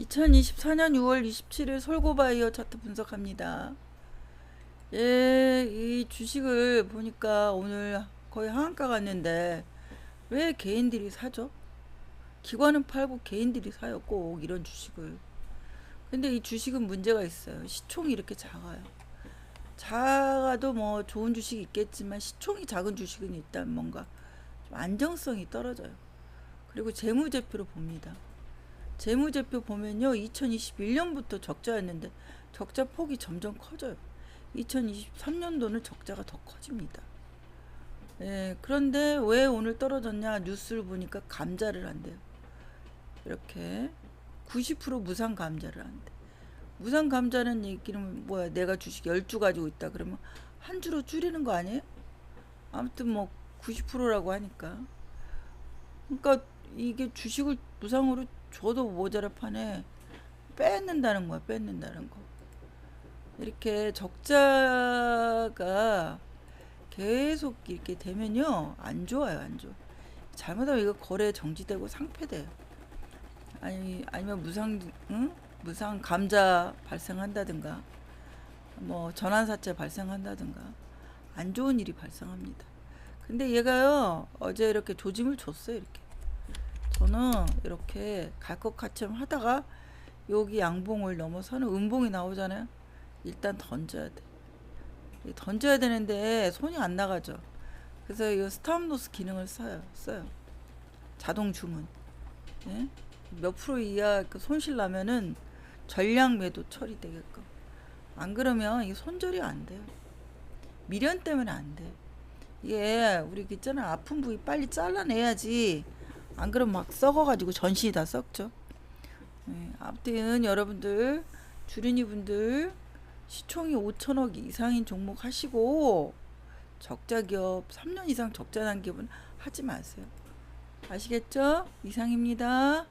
2024년 6월 27일 솔고바이어 차트 분석합니다. 예, 이 주식을 보니까 오늘 거의 하한가 갔는데 왜 개인들이 사죠? 기관은 팔고 개인들이 사요, 꼭 이런 주식을. 근데 이 주식은 문제가 있어요. 시총이 이렇게 작아요. 작아도 뭐 좋은 주식이 있겠지만 시총이 작은 주식은 일단 뭔가 좀 안정성이 떨어져요. 그리고 재무제표로 봅니다. 재무제표 보면요. 2021년부터 적자였는데 적자 폭이 점점 커져요. 2023년도는 적자가 더 커집니다. 예, 그런데 왜 오늘 떨어졌냐 뉴스를 보니까 감자를 한대요. 이렇게 90% 무상 감자를 한대. 무상 감자는 얘기는 뭐야? 내가 주식 10주 가지고 있다 그러면 한 주로 줄이는 거 아니에요? 아무튼 뭐 90%라고 하니까. 그러니까 이게 주식을 무상으로 줘도 모자라 판에 뺏는다는 거야, 뺏는다는 거. 이렇게 적자가 계속 이렇게 되면요, 안 좋아요, 안 좋아. 잘못하면 이거 거래 정지되고 상폐돼요. 아니, 아니면 무상, 응? 무상 감자 발생한다든가, 뭐 전환사채 발생한다든가, 안 좋은 일이 발생합니다. 근데 얘가요, 어제 이렇게 조짐을 줬어요, 이렇게. 저는 이렇게 갈 것 같처럼 하다가 여기 양봉을 넘어서는 음봉이 나오잖아요. 일단 던져야 돼. 이 던져야 되는데 손이 안 나가죠. 그래서 이 스탑로스 기능을 써요. 써요. 자동 주문. 예? 몇 프로 이하 그 손실 나면은 전량 매도 처리되게끔. 안 그러면 이게 손절이 안 돼요. 미련 때문에 안 돼. 이게 우리 그 있잖아 아픈 부위 빨리 잘라내야지. 안 그러면 막 썩어가지고 전신이 다 썩죠. 네, 아무튼 여러분들 주린이 분들 시총이 5천억 이상인 종목 하시고 적자 기업 3년 이상 적자 난 기업은 하지 마세요. 아시겠죠? 이상입니다.